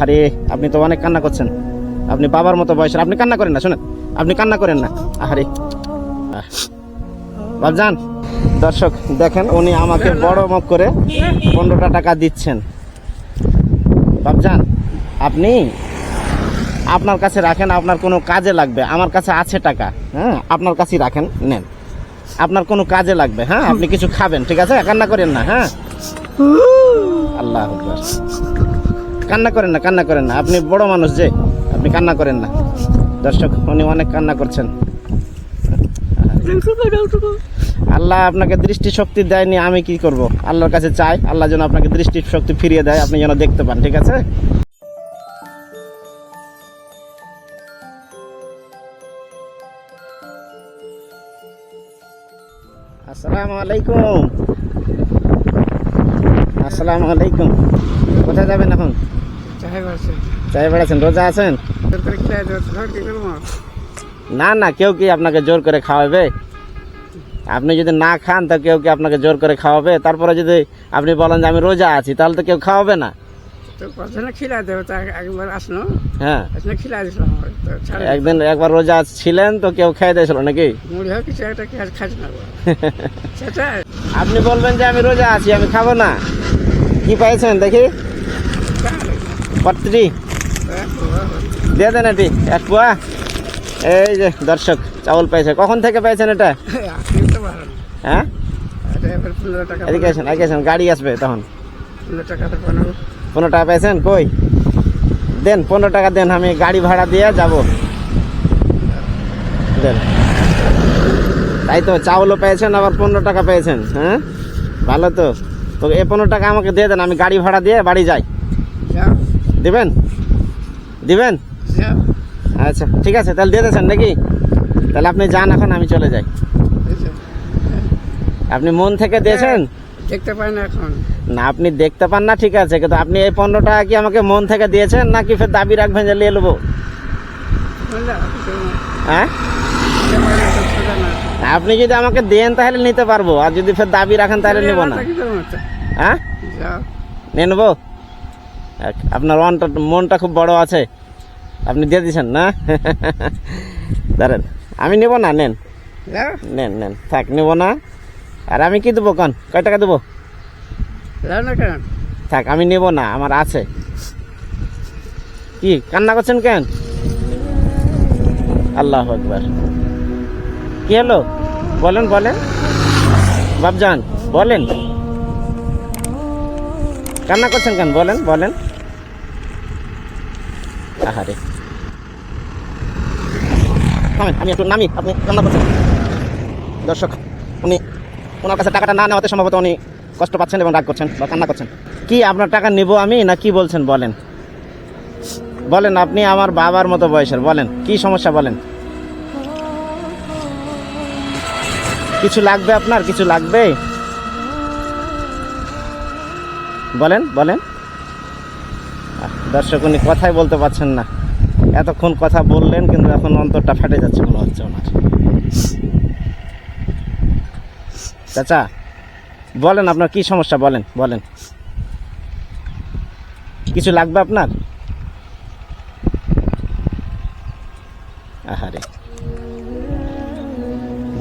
আরে আপনি তো অনেক কান্না করছেন। আপনি বাবার মতো বয়সের, আপনি কান্না করেন না, শোনেন। আপনি কান্না করেন না। আহারে। আহ। বাবজান দর্শক, দেখেন উনি আমাকে বড় মুখ করে পনেরোটা টাকা দিচ্ছেন। বাবজান আপনি আপনার কাছে রাখেন, আপনার কোনো কাজে লাগবে। আমার কাছে আছে টাকা হ্যাঁ? আপনার কাছেই রাখেন, নেন। আপনার কোনো কাজে লাগবে হ্যাঁ? আপনি কিছু খাবেন, ঠিক আছে? কান্না করেন না হ্যাঁ? আল্লাহ। কান্না করেন না, কান্না করেন না। আপনি বড় মানুষ যে, আপনি কান্না করেন না। দর্শক, উনি অনেক কান্না করছেন। আল্লাহ আপনাকে দৃষ্টি শক্তি দেয়নি, আমি কি করব? আল্লাহর কাছে চাই, আল্লাহ যেন আপনাকে দৃষ্টি শক্তি ফিরিয়ে দেয়, আপনি যেন দেখতে পান, ঠিক আছে? আসসালামু আলাইকুম। আসসালামু আলাইকুম। কোথায় যাবেন এখন? চাই বেড়াচ্ছেন রোজা আছেন? না না কেউ কি আপনাকে জোর করে খাওয়াবে? আপনি যদি না খান তো কেউ কি আপনাকে জোর করে খাওয়াবে? তারপরে যদি আপনি বলেন যে আমি রোজা আছি তাহলে তো কেউ খাওয়াবে না। তো না খিলা দেবো তা একবার আসলো হ্যাঁ। একদিন একবার রোজা ছিলেন তো কেউ খেয়ে দিয়েছিল নাকি? মুড়ি কিছু একটা কি খাস আপনি বলবেন যে আমি রোজা আছি আমি খাব না। কি পাইছেন দেখি? পত্রি দিয়ে দেন এটি, এক পোয়া। এই যে, দর্শক, চাউল পাইছে। কখন থেকে পাইছেন এটা? হ্যাঁ? এদিকে আসেন এদিকে আসেন, গাড়ি আসবে তখন। পনেরো টাকা পেয়েছেন কই? দেন, পনেরো টাকা দেন, আমি গাড়ি ভাড়া দিয়ে যাব। দেন। তাই তো, চাউলও পেয়েছেন আবার পনেরো টাকা পেয়েছেন হ্যাঁ? ভালো তো। তো এই পনেরো টাকা আমাকে দিয়ে দেন আমি গাড়ি ভাড়া দিয়ে বাড়ি যাই। দিবেন? দিবেন? আচ্ছা ঠিক আছে তাহলে দিয়ে দিয়েছেন নাকি? তাহলে আপনি যান এখন আমি চলে যাই। আপনি মন থেকে দিয়েছেন? দেখতে পাই না এখন। না আপনি দেখতে পান না ঠিক আছে কিন্তু আপনি এই পনেরো টাকা কি আমাকে মন থেকে দিয়েছেন নাকি ফের দাবি রাখবেন যে নিয়ে নেব? হ্যাঁ? আপনি যদি আমাকে দেন তাহলে নিতে পারব আর যদি ফের দাবি রাখেন তাহলে নেব না? হ্যাঁ? নিয়ে নেব? আপনার মনটা মনটা খুব বড় আছে। আপনি দিয়ে দিচ্ছেন না? দাঁড়ান আমি নেব না নেন। নেন নেন থাক নেব না। আর আমি কি দেবো কন? কয় টাকা দেবো? থাক আমি নেব না আমার আছে। কি কান্না করছেন কেন? আল্লাহ একবার কি হলো? বলেন বলেন। বাবজান বলেন। কান্না করছেন কেন? বলেন বলেন। আহারে। আমি একটু নামি, আপনি কান্না করছেন। দর্শক, উনি ওনার কাছে টাকাটা না নেওয়াতে সম্ভবত উনি কষ্ট পাচ্ছেন এবং রাগ করছেন বা কান্না করছেন। কি আপনার টাকা নেব আমি, না কি বলছেন? বলেন। বলেন, আপনি আমার বাবার মতো বয়সের, বলেন। কি সমস্যা, বলেন। কিছু লাগবে আপনার? কিছু লাগবে? বলেন বলেন। দর্শক, উনি কথাই বলতে পারছেন না। এতক্ষণ কথা বললেন, কিন্তু এখন অন্তরটা ফেটে যাচ্ছে মনে হচ্ছে ওনার। চাচা, বলেন আপনার কি সমস্যা? বলেন বলেন। কিছু লাগবে আপনার? আহারে।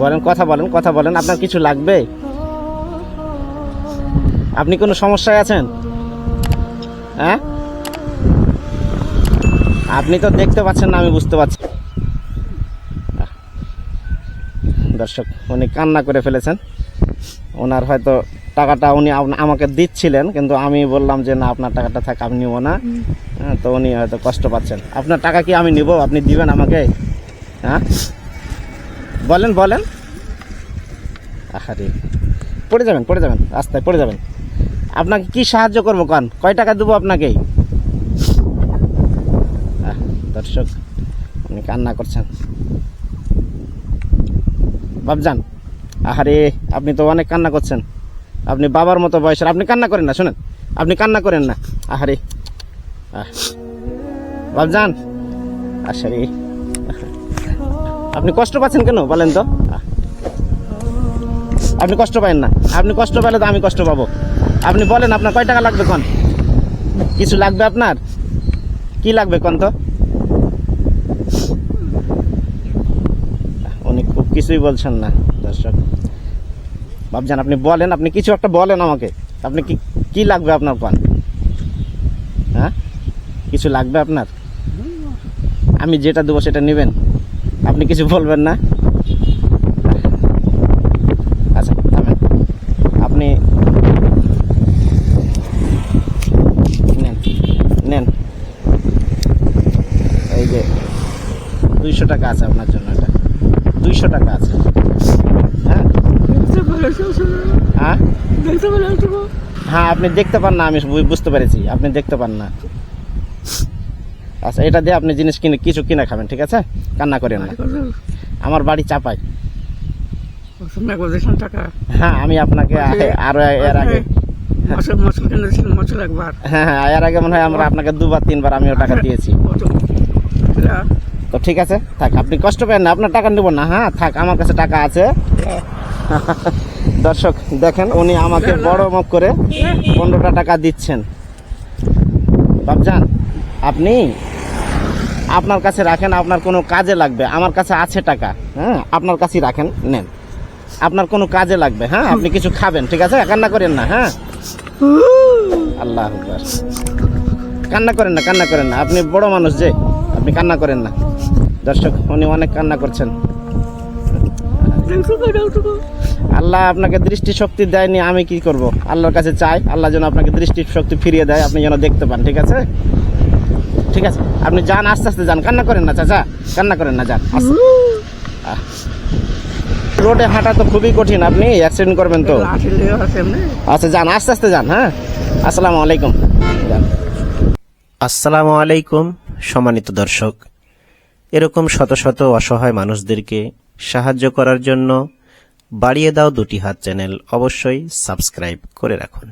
বলেন কথা বলেন কথা বলেন আপনার কিছু লাগবে? আপনি কোনো সমস্যায় আছেন? হ্যাঁ? আপনি তো দেখতে পাচ্ছেন না আমি বুঝতে পারছি। দর্শক উনি কান্না করে ফেলেছেন। ওনার হয়তো টাকাটা উনি আমাকে দিচ্ছিলেন কিন্তু আমি বললাম যে না আপনার টাকাটা থাক আমি নিব না। হ্যাঁ, তো উনি হয়তো কষ্ট পাচ্ছেন। আপনার টাকা কি আমি নিব? আপনি দিবেন আমাকে? হ্যাঁ? বলেন বলেন। আহারে। পড়ে যাবেন পড়ে যাবেন, রাস্তায় পড়ে যাবেন। আপনাকে কি সাহায্য করব কান? কয় টাকা দেবো আপনাকে? দর্শক, আপনি কান্না করছেন। বাবজান আহারে, আপনি তো অনেক কান্না করছেন। আপনি বাবার মতো বয়সের, আপনি কান্না করেন না, শুনেন। আপনি কান্না করেন না। আহারে, আহ। বাবজান আসারে আপনি কষ্ট পাচ্ছেন কেন? বলেন তো। আপনি কষ্ট পাবেন না। আপনি কষ্ট পেলে তো আমি কষ্ট পাবো। আপনি বলেন, আপনার কয় টাকা লাগবে কোন? কিছু লাগবে আপনার? কি লাগবে কোন তো? উনি খুব কিছুই বলছেন না, দর্শক। ভাবছেন, আপনি বলেন, আপনি কিছু একটা বলেন আমাকে। আপনি কি কি লাগবে আপনার কোন? হ্যাঁ? কিছু লাগবে আপনার? আমি যেটা দেবো সেটা নেবেন। আপনি কিছু বলবেন না? আচ্ছা থামেন। আপনি নেন নেন। এই যে দুইশো টাকা আছে আপনার জন্য এটা। দুইশো টাকা আছে। হ্যাঁ? হ্যাঁ? হ্যাঁ আপনি দেখতে পান না আমি বুঝতে পেরেছি। আপনি দেখতে পান না। আচ্ছা এটা দিয়ে আপনি জিনিস কিনে কিছু কিনে খাবেন ঠিক আছে? কান্না করেন না। আমার বাড়ি চাপাই। হ্যাঁ আমি আপনাকে আ- আরও এর আগে মশলা একবার। হ্যাঁ হ্যাঁ এর আগে মনে হয় আমরা আপনাকে দুবার তিনবার আমিও টাকা দিয়েছি। তো ঠিক আছে থাক আপনি কষ্ট পেন না আপনার টাকা নেব না হ্যাঁ থাক আমার কাছে টাকা আছে। দর্শক দেখেন উনি আমাকে বড় মুখ করে পনেরোটা টাকা দিচ্ছেন। বাবজান আপনি আপনার কাছে রাখেন, আপনার কোনো কাজে লাগবে। আমার কাছে আছে টাকা হ্যাঁ? আপনার কাছেই রাখেন, নেন। আপনার কোনো কাজে লাগবে হ্যাঁ? আপনি কিছু খাবেন, ঠিক আছে? কান্না করেন না হ্যাঁ? আল্লাহ কান্না করেন না, কান্না করেন না। আপনি বড় মানুষ যে, আপনি কান্না করেন না। দর্শক, উনি অনেক কান্না করছেন। আল্লাহ আপনাকে দৃষ্টি শক্তি দেয়নি, আমি কি করব? আল্লাহর কাছে চাই, আল্লাহ যেন আপনাকে দৃষ্টি শক্তি ফিরিয়ে দেয়, আপনি যেন দেখতে পান, ঠিক আছে? ঠিক আছে? আপনি যান আস্তে আস্তে যান। কান্না করেন না চাচা। কান্না করেন না যান। রোডে হাঁটা তো খুবই কঠিন আপনি অ্যাক্সিডেন্ট করবেন তো। আচ্ছা যান আস্তে আস্তে যান হ্যাঁ? আসসালামু আলাইকুম। আসসালামু আলাইকুম সম্মানিত দর্শক। এরকম শত শত অসহায় মানুষদেরকে সাহায্য করার জন্য বাড়িয়ে দাও দুটি হাত চ্যানেল অবশ্যই সাবস্ক্রাইব করে রাখুন।